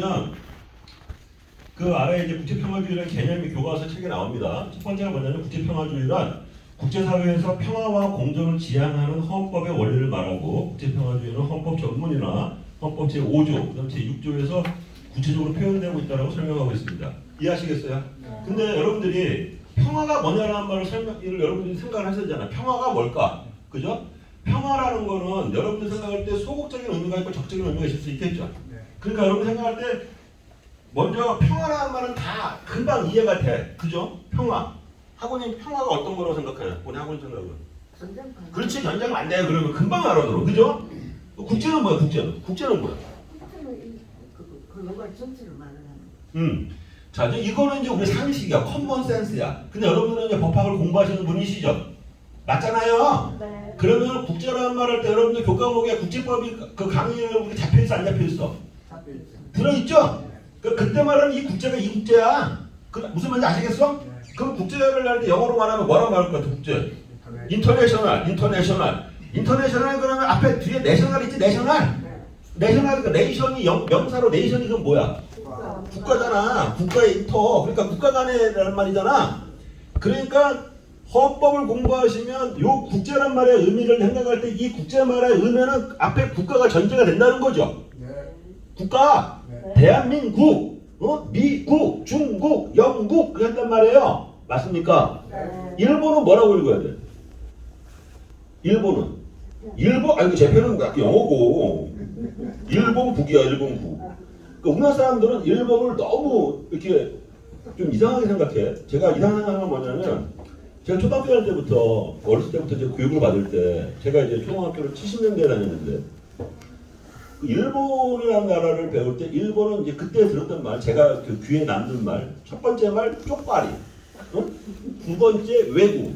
보시면 그 아래 이제 국제평화주의라는 개념이 교과서 책에 나옵니다. 첫 번째가 뭐냐면 국제평화주의란 국제사회에서 평화와 공존을 지향하는 헌법의 원리를 말하고 국제평화주의는 헌법 전문이나 헌법 제5조, 그다음 제6조에서 구체적으로 표현되고 있다고 설명하고 있습니다. 이해하시겠어요? 근데 여러분들이 평화가 뭐냐라는 말을 설명을 여러분들이 생각을 하셔야 되잖아요. 평화가 뭘까? 그죠? 평화라는 거는 여러분들 생각할 때 소극적인 의미가 있고 적적인 의미가 있을 수 있겠죠. 그러니까 여러분 생각할 때 먼저 평화라는 말은 다 금방 이해가 돼. 그죠? 평화. 학원님 평화가 어떤 거라고 생각해요? 우리 학원 생각은. 전쟁판. 그렇지 전쟁은 안 돼. 그러면 금방 알아들어. 그죠? 국제는 뭐야? 국제는? 국제는 뭐야? 그 글로벌 정치를 말하는. 음. 자, 이제 이거는 이제 우리 상식이야. 커먼 센스야. 근데 여러분들은 이제 법학을 공부하시는 분이시죠? 맞잖아요. 네. 그러면 국제라는 말할 때 여러분들 교과목에 국제법이 그 강의에 잡혀 있어 안 잡혀 있어? 잡혀 있죠. 들어 있죠? 그 그때 말하는 이 국제가 이 국제야. 그 무슨 말인지 아시겠어? 그럼 국제를 할 때 영어로 말하면 뭐라고 말할 것 같아? 국제. 인터내셔널, 인터내셔널. 인터내셔널 그러면 앞에 뒤에 내셔널 있지? 내셔널. 내셔널 그 네이션이 영, 명사로 네이션이 그건 뭐야? 국가잖아. 국가의 인터. 그러니까 국가 간에라는 말이잖아. 그러니까 헌법을 공부하시면 요 국제란 말의 의미를 생각할 때 이 국제 말의 의미는 앞에 국가가 전제가 된다는 거죠. 국가, 대한민국, 어? 미국, 중국, 영국 그랬단 말이에요. 맞습니까? 네. 일본은 뭐라고 읽어야 돼? 일본은 일본 아니 제 표는 영어고 일본 북이야 일본 북. 그러니까 우리나라 사람들은 일본을 너무 이렇게 좀 이상하게 생각해. 제가 이상하게 생각하는 건 뭐냐면 제가 초등학교 때부터 어렸을 때부터 이제 교육을 받을 때 제가 이제 초등학교를 70년대에 다녔는데 그 일본이라는 나라를 배울 때 일본은 이제 그때 들었던 말 제가 그 귀에 남는 말 첫 번째 말 쪽발이 어? 두 번째 외구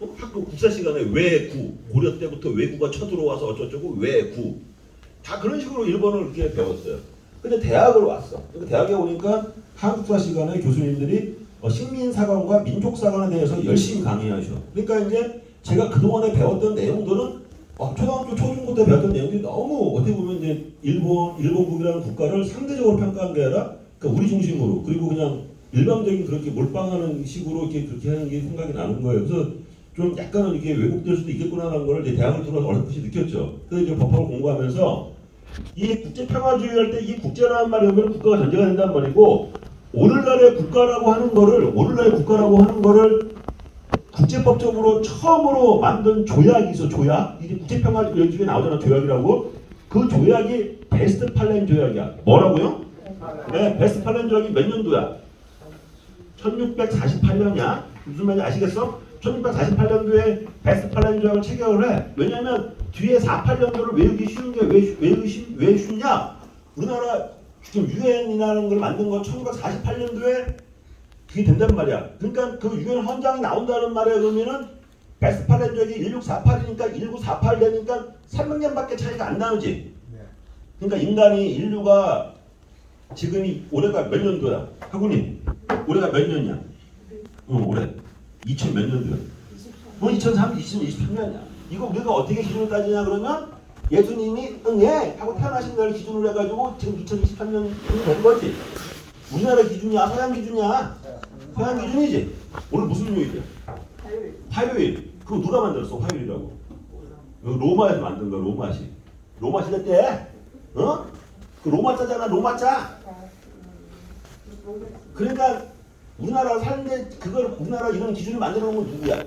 어? 학교 국사 시간에 외구 고려 때부터 외구가 쳐들어와서 어쩌고저쩌고 외구 다 그런 식으로 일본을 그렇게 배웠어요. 근데 대학을 왔어. 근데 대학에 오니까 한국사 시간에 교수님들이 어, 식민사관과 민족사관에 대해서 열심히 강의하셔. 그러니까 이제 제가 그동안에 배웠던 내용들은 어, 초등학교 초중고 때 배웠던 내용들이 너무 어떻게 보면 이제 일본 일본국이라는 국가를 상대적으로 평가한 게 아니라 그러니까 우리 중심으로 그리고 그냥 일방적인 그렇게 몰빵하는 식으로 이렇게 그렇게 하는 게 생각이 나는 거예요. 그래서 좀 약간은 이게 왜곡될 수도 있겠구나라는 걸 이제 대학을 들어서 어렴풋이 느꼈죠. 그래서 이제 법학을 공부하면서 이 국제 평화주의 할 때 이 국제라는 말이 오면 국가가 전제가 된단 말이고 오늘날의 국가라고 하는 거를 오늘날의 국가라고 하는 거를 국제법적으로 처음으로 만든 조약이 있어 조약 이게 국제평화주의에 나오잖아 조약이라고 그 조약이 베스트팔렌 조약이야 뭐라고요? 네 베스트팔렌 조약이 몇 년도야? 1648년이야 무슨 말인지 아시겠어? 1648년도에 베스트팔렌 조약을 체결을 해 왜냐면 뒤에 48년도를 외우기 쉬운 게 왜 외우기 쉬, 왜 쉽냐 우리나라 지금 유엔이라는 걸 만든 건 1948년도에 그게 된단 말이야. 그러니까 그 유엔 헌장이 나온다는 말의 의미는 베스파렌 적이 1648이니까 1948 되니까 300년밖에 차이가 안 나오지. 그러니까 인간이 인류가 지금이 올해가 몇 년도야? 학우님 올해가 몇 년이야? 어 올해 2000 몇 년도야? 뭐 2003, 2023년이야. 이거 우리가 어떻게 기준을 따지냐 그러면 예수님이 응해 하고 태어나신 날 기준으로 해가지고 지금 2023년 된 거지. 우리나라 기준이야 서양 기준이야. 서양 기준이지. 오늘 무슨 요일이야? 화요일. 그거 누가 만들었어? 화요일이라고. 이거 로마에서 만든 거야 로마시. 로마 시대 때, 어? 그 로마 자잖아 로마 자. 그러니까 우리나라 사는데 그걸 우리나라 이런 기준을 만들어 놓은 건 누구야?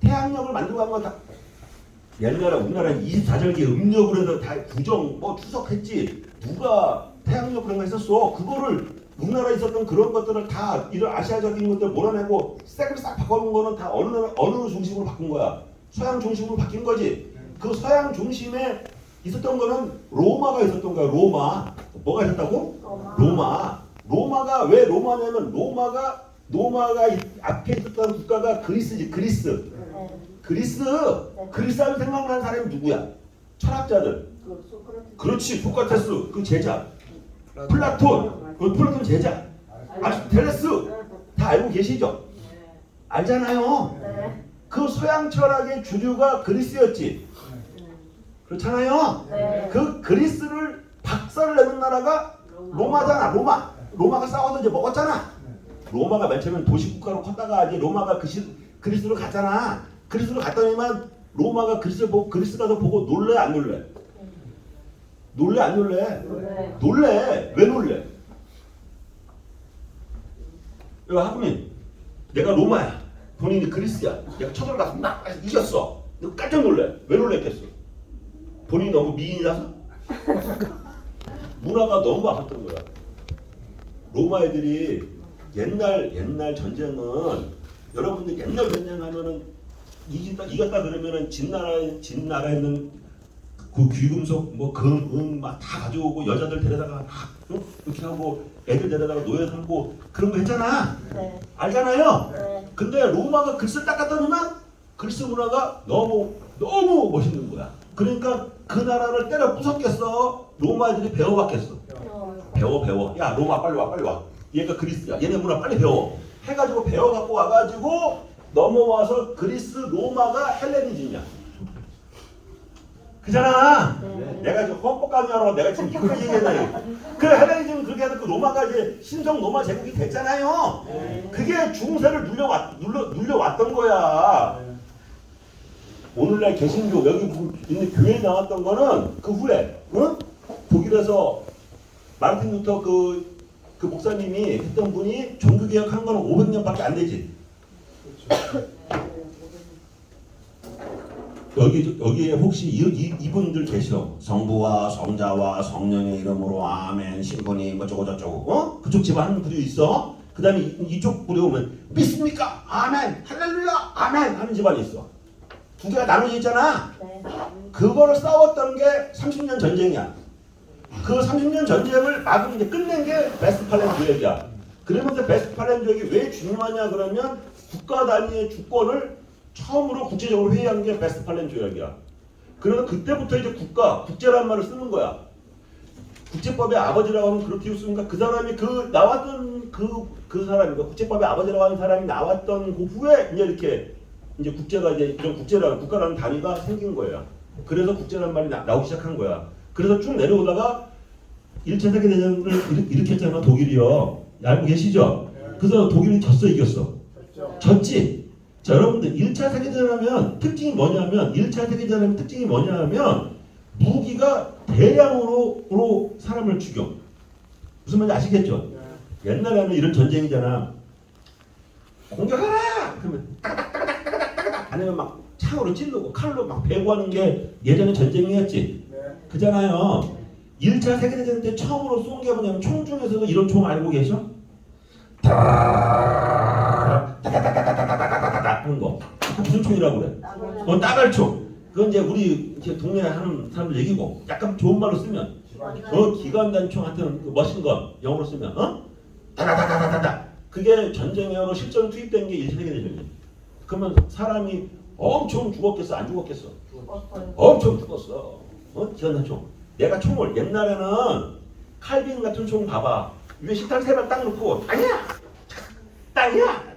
태양력을 만들고 한 건 다 옛날에 우리나라 24절기 음력으로 해서 다 구정 뭐 추석했지 누가 태양력 그런 거 했었어 그거를 우리나라에 있었던 그런 것들을 다 이런 아시아적인 것들 몰아내고 싹을 싹 바꿔놓은 거는 다 어느 나라- 어느 중심으로 바꾼 거야? 서양 중심으로 바뀐 거지. 그 서양 중심에 있었던 거는 로마가 있었던 거야 로마. 뭐가 있었다고? 로마. 로마 가 왜 로마냐면 로마가 로마가 이- 앞에 있었던 국가가 그리스지 그리스. 그리스 그리스 하면 생각나는 사람이 누구야? 철학자들. 그렇지 소크라테스 그 제자. 플라톤 그 플라톤 제자 아리스토텔레스. 다 알고 계시죠? 알잖아요. 네. 그 서양 철학의 주류가 그리스였지. 그렇잖아요. 네. 그 그리스를 박살을 내는 나라가 로마잖아 로마. 로마가 싸워서 이제 먹었잖아. 로마가 맨 처음엔 도시국가로 컸다가 이제 로마가 그 시, 그리스로 갔잖아. 그리스로 갔더니만 로마가 그리스 보고 그리스 가서 보고 놀래 안 놀래? 놀래 안 놀래? 네. 놀래. 왜 놀래 야 하구민 내가 로마야. 본인이 그리스야. 내가 쳐들어가서 막 이겼어. 너 깜짝 놀래. 왜 놀랬겠어? 본인이 너무 미인이라서? 문화가 너무 아팠던 거야. 로마 애들이 옛날 옛날 전쟁은 여러분들 옛날 전쟁하면은 이긴다 이겼다 그러면은 진 나라 진나라 있는 그 귀금속 뭐 금, 은막 다 가져오고 여자들 데려다가 막 응? 이렇게 하고 애들 데려다가 노예 삼고 그런 거 했잖아. 네. 알잖아요. 네. 근데 로마가 딱 갖다 놓으면 그리스 문화가 너무 너무 멋있는 거야. 그러니까 그 나라를 때려 부쉈겠어. 로마 애들이 배워봤겠어. 어. 배워 배워. 야 로마 빨리 와 빨리 와. 얘가 그리스야. 얘네 문화 빨리 배워. 해가지고 배워갖고 와가지고 넘어와서 그리스 로마가 헬레니즘이야 그잖아. 네. 내가 지금 헌법 강의하러 내가 지금 이거 얘기했나 그 헬레니즘은 그렇게 해서 그 로마가 이제 신성 로마 제국이 됐잖아요. 그게 중세를 눌려왔 눌러 눌려왔던 거야. 오늘날 개신교 여기 있는 교회에 나왔던 거는 그 후에 응? 독일에서 마르틴 루터 그, 그 목사님이 했던 분이 종교개혁한 거는 500년밖에 안 되지. 여기 여기에 혹시 이, 이, 이분들 계셔 성부와 성자와 성령의 이름으로 아멘 신부니 뭐 저거 저쩌고 어 그쪽 집안 부류 있어 그 다음에 이쪽 부류 오면 믿습니까 아멘 할렐루야 아멘 하는 집안이 있어 두 개가 나눠져 있잖아 네. 그거를 싸웠던 게 30년 전쟁이야. 그 30년 전쟁을 마구 이제 끝낸 게 베스트팔렌 조약이야. 그러면서 베스트팔렌 조약이 왜 중요하냐 그러면 국가 단위의 주권을 처음으로 국제적으로 회의한 게 베스트팔렌 조약이야. 그래서 그때부터 이제 국가, 국제란 말을 쓰는 거야. 국제법의 아버지라고 하면 그렇게 us으니까 그 사람이 그 나왔던 그, 그 사람이, 그 국제법의 아버지라고 하는 사람이 나왔던 그 후에 이제 이렇게 이제 국제가 이제 이런 국제라는 국가라는 단위가 생긴 거예요. 그래서 국제라는 말이 나, 나오기 시작한 거야. 그래서 쭉 내려오다가 1차 세계대전을 일- 일으켰잖아 독일이요. 알고 계시죠? 그래서 독일이 졌어 이겼어. 졌지. 자 여러분들 1차 세계대전 하면 특징이 뭐냐면 1차 세계대전 하면 특징이 뭐냐면 무기가 대량으로 으로 사람을 죽여. 무슨 말인지 아시겠죠? 옛날에는 이런 전쟁이잖아. 공격하라! 그러면 따닥따닥따닥따닥 아니면 막 창으로 찌르고 칼로 막 배구하는 게 예전에 전쟁이었지. 그잖아요. 1차 세계대전 때 처음으로 쏜 게 뭐냐면 총 중에서도 이런 총 알고 계셔? 따다 하는 거. 그 무슨 총이라고 그래? 어, 따발총. 그건 이제 우리 이렇게 동네에 하는 사람들 얘기고 약간 좋은 말로 쓰면 어 기관단총한테는 그 머신건 영어로 쓰면 어 다다다다다다다 그게 전쟁으로 실전 투입된 게 1차 세계대전이야. 그러면 사람이 엄청 죽었겠어 안 죽었겠어? 죽었어요. 엄청 죽었어. 어 기관단총. 내가 총을 옛날에는 칼빈 같은 총 봐봐. 위에 식탁 세발 딱 놓고 땅이야 땅이야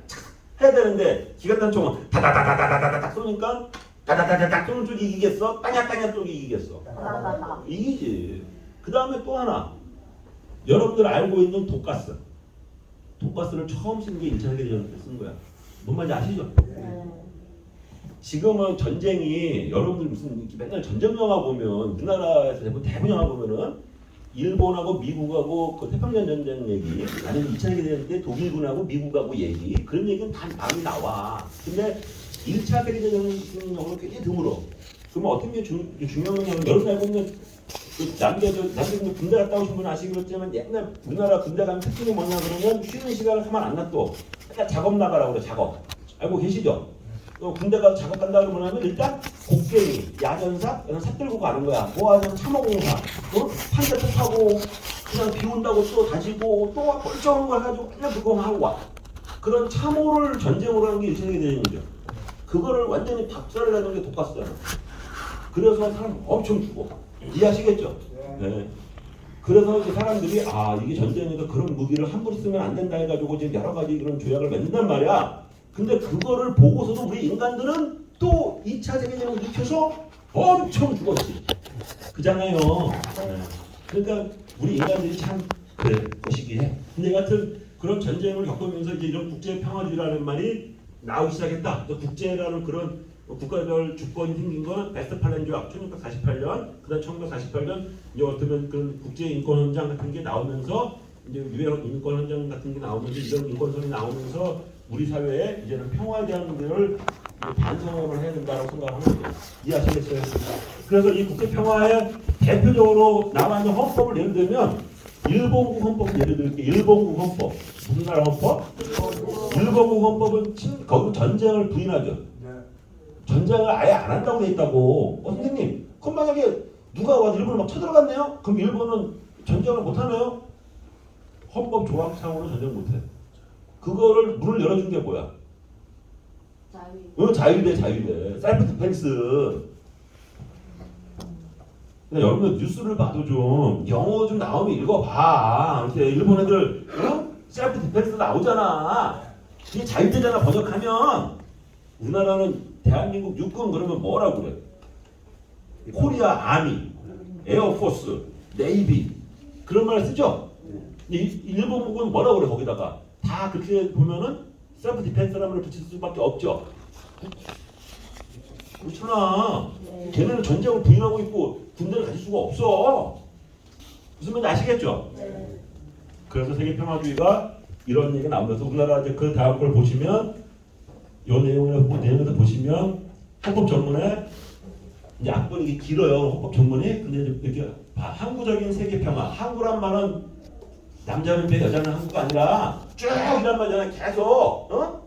해야 되는데 기관단 총은 다다다다다다다닥 쏘니까 다다다다닥 쏘는 쪽이 이기겠어? 땅이야 쪽이 이기겠어? 이기지. 그 다음에 또 하나. 여러분들 알고 있는 독가스. 독가스를 처음 쓴 게 1차 세계대전 때 쓴 거야. 뭔 말인지 아시죠? 네. 지금은 전쟁이 여러분들 무슨 맨날 전쟁 영화 보면 우리나라에서 대부분 대부분 영화 보면은 일본하고 미국하고 그 태평양 전쟁 얘기 아니면 2차 세계대전 때 독일군하고 미국하고 얘기 그런 얘기는 다 많이 나와. 근데 1차 세계대전 영화는 굉장히 드물어. 그러면 어떤 게 중, 중요한 거냐면 여러분 알고 있는 그 남자들 남자들 군대 갔다 오신 분 아시겠지만 옛날 우리나라 군대 가면 특징이 뭐냐 그러면 쉬는 시간을 가만 안 놔둬. 그러니까 작업 나가라고 그래 작업. 알고 계시죠? 어, 군대 가서 작업 간다 그러면 하면 일단 곡괭이, 야전사, 이런 삽 들고 가는 거야. 뭐 하냐면 참호공사, 어? 판자도 타고 그냥 비 온다고 또 다지고 또 멀쩡한 거 해가지고 그냥 그거 하고 와. 그런 참호를 전쟁으로 하는 게 1차 세계대전이죠. 그거를 완전히 박살을 내는 게 독가스잖아. 그래서 사람 엄청 죽어. 이해하시겠죠? 네. 그래서 이제 사람들이 아 이게 전쟁이니까 그런 무기를 함부로 쓰면 안 된다 해가지고 이제 여러 가지 그런 조약을 맺는단 말이야. 근데 그거를 보고서도 우리 인간들은 또 2차 세계대전을 일으켜서 엄청 죽었지. 그잖아요. 네. 그러니까 우리 인간들이 참그 시기에. 근데 같은 그런 전쟁을 겪으면서 이제 이런 국제 평화주의라는 말이 나오기 시작했다. 또 국제라는 그런 국가별 주권이 생긴 건 베스트팔렌 조약 1948년, 그다음 1948년 이제 어쩌면 그런 국제 인권 헌장 같은 게 나오면서 이제 유엔 인권 헌장 같은 게 나오면서 이런 인권선이 나오면서 우리 사회에 이제는 평화에 대한 문제를 반성을 해야 된다고 생각하는 거예요. 이해하시겠어요? 그래서 이 국제 평화에 대표적으로 나와 있는 헌법을 예를 들면 일본국 헌법 예를 들게 일본국 헌법 무슨 나라 헌법? 일본국 헌법은 친, 거기 전쟁을 부인하죠. 네. 전쟁을 아예 안 한다고 돼 있다고. 어, 선생님, 그럼 만약에 누가 와서 일본을 막 쳐들어갔네요? 그럼 일본은 전쟁을 못 하네요? 헌법 조항상으로 전쟁 못 해. 그거를 문을 열어준 게 뭐야? 어, 자유대, 자유대. 셀프 디펜스. 근데 여러분들 뉴스를 봐도 좀 영어 좀 나오면 읽어봐. 이렇게 일본 애들 어? 셀프 디펜스 나오잖아. 이게 자유대잖아 번역하면. 우리나라는 대한민국 육군 그러면 뭐라고 그래? 코리아 아미, 에어포스, 네이비 그런 말 쓰죠? 이 일본국은 뭐라고 그래 거기다가 다 그렇게 보면은 셀프 디펜스라는 걸 붙일 수밖에 없죠. 그렇잖아. 네. 걔네는 전쟁을 부인하고 있고 군대를 가질 수가 없어. 무슨 말인지 아시겠죠? 네. 그래서 세계 평화주의가 이런 얘기가 나오면서 우리나라 이제 그 다음 걸 보시면 요 내용을 그 내용에서 보시면 헌법 전문에 이제 이게 길어요 헌법 전문이 근데 이제 이렇게 봐, 항구적인 세계 평화 항구란 말은 남자는 배 여자는 항구가 아니라 쭉 이란 말이잖아 계속 어?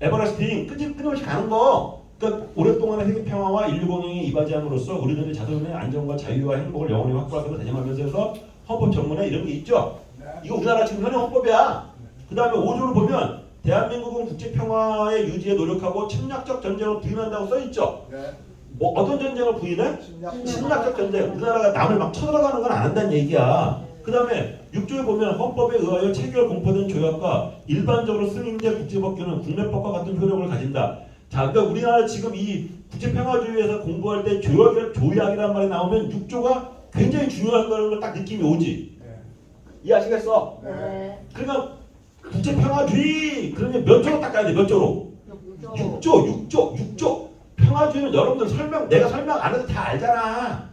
에버라스팅 끊임, 끊임없이 가는 거 그러니까 오랫동안의 세계 평화와 인류 공영이 이바지함으로써 우리들의 자손의 안정과 자유와 행복을 영원히 확보하기로 다짐하면서 해서 헌법 전문에 이런 게 있죠 네. 이거 우리나라 지금 현행 헌법이야. 그 다음에 5조를 보면 대한민국은 국제 평화의 유지에 노력하고 침략적 전쟁을 부인한다고 써 있죠. 네. 뭐 어떤 전쟁을 부인해? 침략. 침략적 전쟁. 우리나라가 남을 막 쳐들어가는 건 안 한다는 얘기야. 그 다음에 6조에 보면 헌법에 의하여 체결 공포된 조약과 일반적으로 승인된 국제법규는 국내법과 같은 효력을 가진다. 자, 그러니까 우리나라 지금 이 국제평화주의에서 공부할 때 조약, 조약이란 말이 나오면 6조가 굉장히 중요한 거라는 걸 딱 느낌이 오지. 네. 이해하시겠어? 네. 그러니까 국제평화주의 그러면 몇 조로 닦아야 돼? 몇 조로? 육조. 6조, 6조, 6조. 평화주의는 여러분들 설명 내가 설명 안 해도 다 알잖아.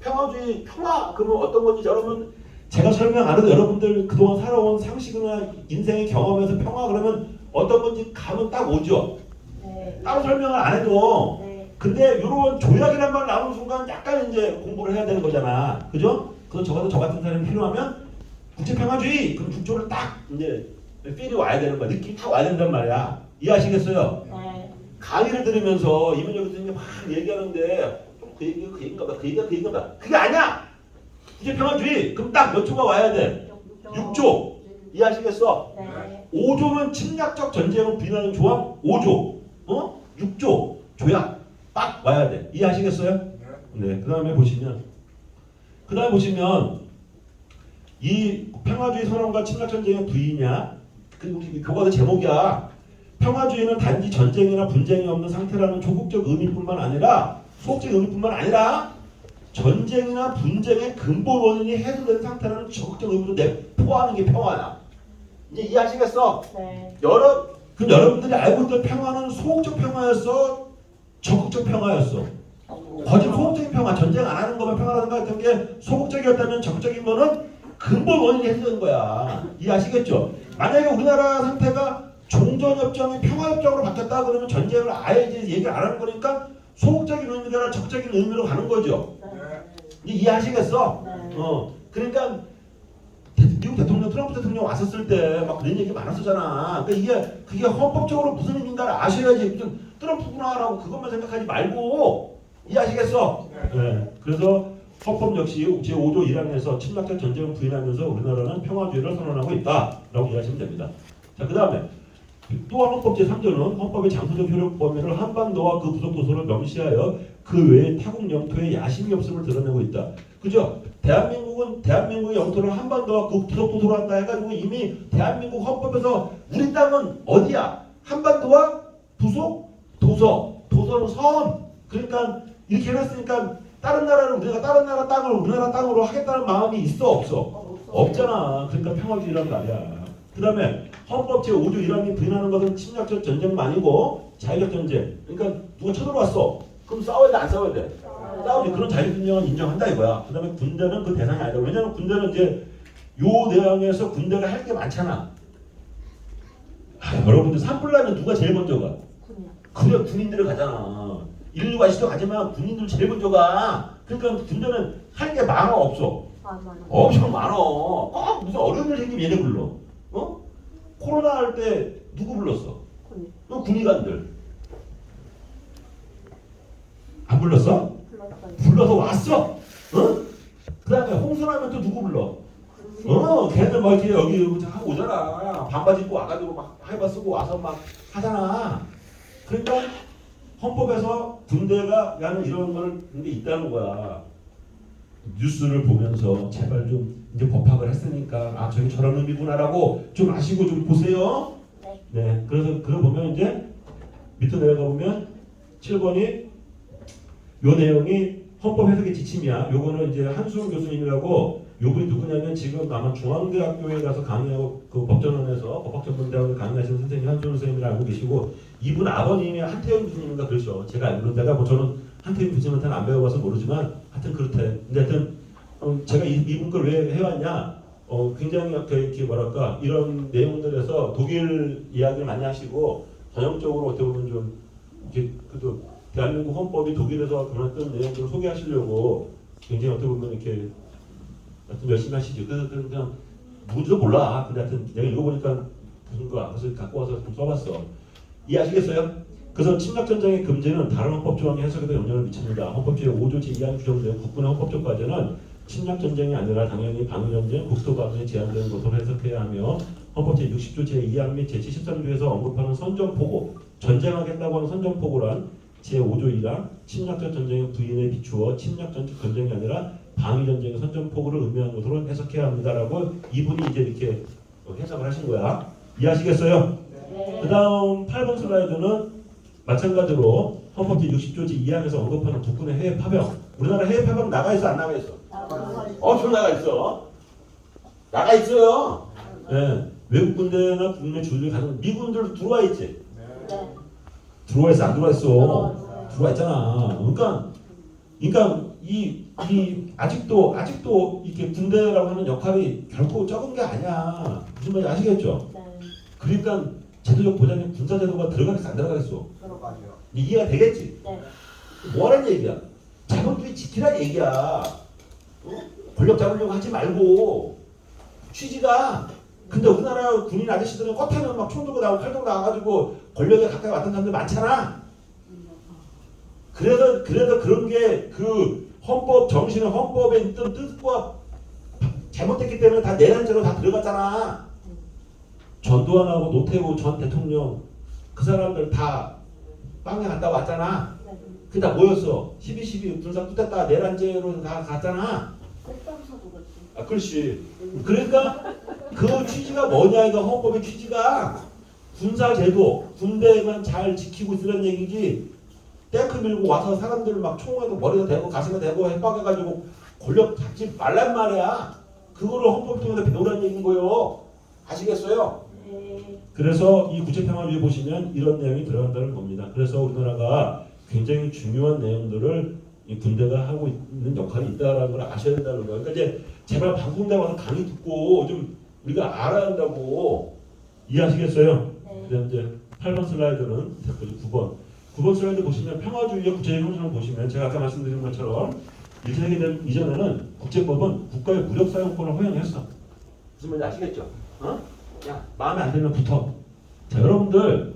평화주의, 평화 그러면 어떤 건지 여러분 제가 설명 안 해도 여러분들 그동안 살아온 상식이나 인생의 경험에서 평화 그러면 어떤 건지 감은 딱 오죠. 네. 따로 설명을 안 해도 네. 근데 이런 조약이란 말 나오는 순간 약간 이제 공부를 해야 되는 거잖아. 그죠? 그래서 적어도 저 같은 사람이 필요하면 국제평화주의 그럼 국조를 딱 이제 필이 와야 되는 거야. 느낌이 딱 와야 된단 말이야. 이해하시겠어요? 네. 강의를 들으면서 이문혁 교수님이 막 얘기하는데 그 얘기가 그 얘기인가 봐. 그 얘기가 그 얘기인가 봐. 그게 아니야. 국제평화주의 그럼 딱 몇 조가 와야 돼? 6조. 이해하시겠어? 네. 5조는 침략적 전쟁을 부인하는 조항 5조. 어? 6조 조약 딱 와야 돼. 이해하시겠어요? 네. 네, 그 다음에 보시면, 그 다음에 보시면, 이 평화주의 선언과 침략전쟁의 부인이냐? 그 우리 교과서 제목이야. 평화주의는 단지 전쟁이나 분쟁이 없는 상태라는 조국적 의미뿐만 아니라, 소극적 의미뿐만 아니라, 전쟁이나 분쟁의 근본 원인이 해소된 상태라는 적극적 의미도 내포하는 게 평화야. 이제 이해하시겠어? 네. 여러, 그럼 여러분들이 알고 있던 평화는 소극적 평화였어? 적극적 평화였어? 거짓 소극적인 평화, 전쟁 안 하는 것만 평화라는 거 같은 게 소극적이었다면 적극적인 거는 근본 원인이 해소된 거야. 이해하시겠죠? 만약에 우리나라 상태가 종전협정이 평화협정으로 바뀌었다 그러면 전쟁을 아예 이제 얘기를 안 하는 거니까 소극적인 의미가 적극적인 의미로 가는 거죠. 네. 이해하시겠어? 네. 어, 그러니까 대- 미국 대통령 트럼프 대통령 왔었을 때 막 그런 얘기 많았었잖아. 그러니까 이게 그게 헌법적으로 무슨 의미인가를 아셔야지 무슨 트럼프구나라고 그것만 생각하지 말고 이해하시겠어? 네. 그래서 헌법 역시 제 5조 1항에서 침략적 전쟁을 부인하면서 우리나라는 평화주의를 선언하고 있다라고 이해하시면 됩니다. 자, 그 다음에 또한 헌법 제 3조는 헌법의 장소적 효력 범위를 한반도와 그 부속 도서를 명시하여 그 외에 타국 영토에 야심이 없음을 드러내고 있다. 그죠? 대한민국은 대한민국의 영토를 한반도와 그 부속 도서로 한다 해가지고 이미 대한민국 헌법에서 우리 땅은 어디야? 한반도와 부속 도서. 도서는 섬. 그러니까 이렇게 해놨으니까 다른 나라는 우리가 다른 나라 땅을 우리나라 땅으로 하겠다는 마음이 있어 없어? 어, 없잖아. 그러니까 평화주의란 말이야. 그 다음에 헌법 제5조 1항이 부인하는 것은 침략적 전쟁만 아니고 자유적 전쟁. 그러니까 누가 쳐들어왔어. 그럼 싸워야 돼, 안 싸워야 돼? 싸우지. 그런 자유적 전쟁은 인정한다 이거야. 그 다음에 군대는 그 대상이 아니다. 왜냐면 군대는 이제 요 내용에서 군대가 할 게 많잖아. 아, 여러분들 산불나면 누가 제일 먼저 가? 그래 군인들이 가잖아. 인류 아시도 가지만 군인들 제일 먼저 가. 그러니까 군대는 할 게 많아 없어. 아 맞아. 엄청 많어. 꼭 무슨 어려운 일 생기면 얘네 불러. 어? 코로나 할 때 누구 불렀어? 너 군의관들. 안 불렀어? 불러서 왔어. 어? 그 다음에 홍수나면 또 누구 불러? 어, 걔들 뭐 이렇게 여기 여기 하고 오잖아. 반바지 입고 와가지고 막 하이바 쓰고 와서 막 하잖아. 그러니까 헌법에서 군대가 야는 이런 걸 있다는 거야. 뉴스를 보면서 제발 좀 이제 법학을 했으니까 아 저게 저런 의미구나라고 좀 아시고 좀 보세요. 네. 네, 그래서 그거 보면 이제 밑에 내려가 보면 7번이 요 내용이 헌법 해석의 지침이야. 요거는 이제 한수훈 교수님이라고 요분이 누구냐면 지금 아마 중앙대학교에 가서 강의하고 그 법전원에서 법학전문대학을 강의하시는 선생님 한수훈 선생님을 알고 계시고 이분 아버님이 한태영 교수님인가 그러셔. 제가 알기로 내가 뭐 저는 한태영 교수님한테는 안 배워봐서 모르지만 하여튼 그렇대. 근데 하여튼 어, 제가 이, 이분 걸 왜 해왔냐? 어, 굉장히 이렇게, 이렇게 뭐랄까 이런 내용들에서 독일 이야기를 많이 하시고 전형적으로 어떻게 보면 좀 이렇게 그래도 대한민국 헌법이 독일에서 변했던 내용들을 소개하시려고 굉장히 어떻게 보면 이렇게 하여튼 열심히 하시죠. 그래서 그냥- 그냥 누군지도 몰라. 근데 하여튼 내가 읽어보니까 무슨 거 그래서 갖고 와서 좀 써봤어. 이해하시겠어요? 그래서 침략전쟁의 금지는 다른 헌법 조항의 해석에도 영향을 미칩니다. 헌법 제5조 제2항 규정된 국군의 헌법적 과제는 침략 전쟁이 아니라 당연히 방위 전쟁, 국토 방위에 제한되는 것으로 해석해야 하며 헌법 제 60조 제 2항 및 제 73조에서 언급하는 선전포고, 전쟁하겠다고 하는 선전포고란 제 5조 1항 침략적 전쟁의 부인에 비추어 침략전적 전쟁이 아니라 방위 전쟁의 선전포고를 의미하는 것으로 해석해야 합니다라고 이분이 이제 이렇게 해석을 하신 거야. 이해하시겠어요? 네. 그 다음 8번 슬라이드는 마찬가지로 헌법 제 60조 제 2항에서 언급하는 국군의 해외 파병. 우리나라 해외 파병 나가 있어 안 나가 있어? 엄청 나가 있어. 나가 있어요. 예. 외국 군대나 국내 주둔이 가는 미군들 들어와 있지. 네. 들어와 있어 안 들어와 있어? 들어와 들어와 있잖아. 그러니까 그러니까 이, 이 아직도 아직도 이렇게 군대라고 하는 역할이 결코 적은 게 아니야. 무슨 말인지 아시겠죠? 네. 그러니까 제도적 보장에 군사 제도가 들어가겠어 안 들어가겠어? 이해가 되겠지? 네. 뭐라는 얘기야? 자본주의 지키라는 얘기야. 어? 권력 잡으려고 하지 말고 취지가 근데 우리나라 군인 아저씨들은 껏하면 막 총 들고 나오고 칼 들고 나와가지고 권력에 가까이 왔던 사람들 많잖아. 그래서 그래서 그런 게 그 헌법 정신의 헌법에 있던 뜻과 잘못됐기 때문에 다 내란죄로 다 들어갔잖아. 전두환하고 노태우 전 대통령 그 사람들 다 빵에 갔다 왔잖아. 네. 그게 다 뭐였어? 12.12 군사 쿠데타 내란죄로 다 갔잖아. 아, 그렇지. 그러니까 그 취지가 뭐냐 이거 헌법의 취지가 군사 제도 군대만 잘 지키고 있으라는 얘기지. 탱크 밀고 와서 사람들 막 총에도 머리에 대고 가슴에 대고 협박해가지고 권력 잡지 말란 말이야. 그거를 헌법 통해서 배우라는 얘기인 거예요. 아시겠어요? 네. 그래서 이 국제평화주의 보시면 이런 내용이 들어간다는 겁니다. 그래서 우리나라가 굉장히 중요한 내용들을 이 군대가 하고 있는 역할이 있다는 걸 아셔야 된다는 거예요. 그러니까 이제 제발 방송대 와서 강의 듣고 좀 우리가 알아야 한다고 이해하시겠어요? 네. 이제 8번 슬라이드는 됐고요. 9번. 9번 슬라이드 보시면 평화주의의 국제적 형성을 보시면 제가 아까 말씀드린 것처럼 1차 세계대전 이전에는 국제법은 국가의 무력 사용권을 허용했어. 무슨 말인지 아시겠죠? 어? 야 마음에 안 들면 붙어. 자 여러분들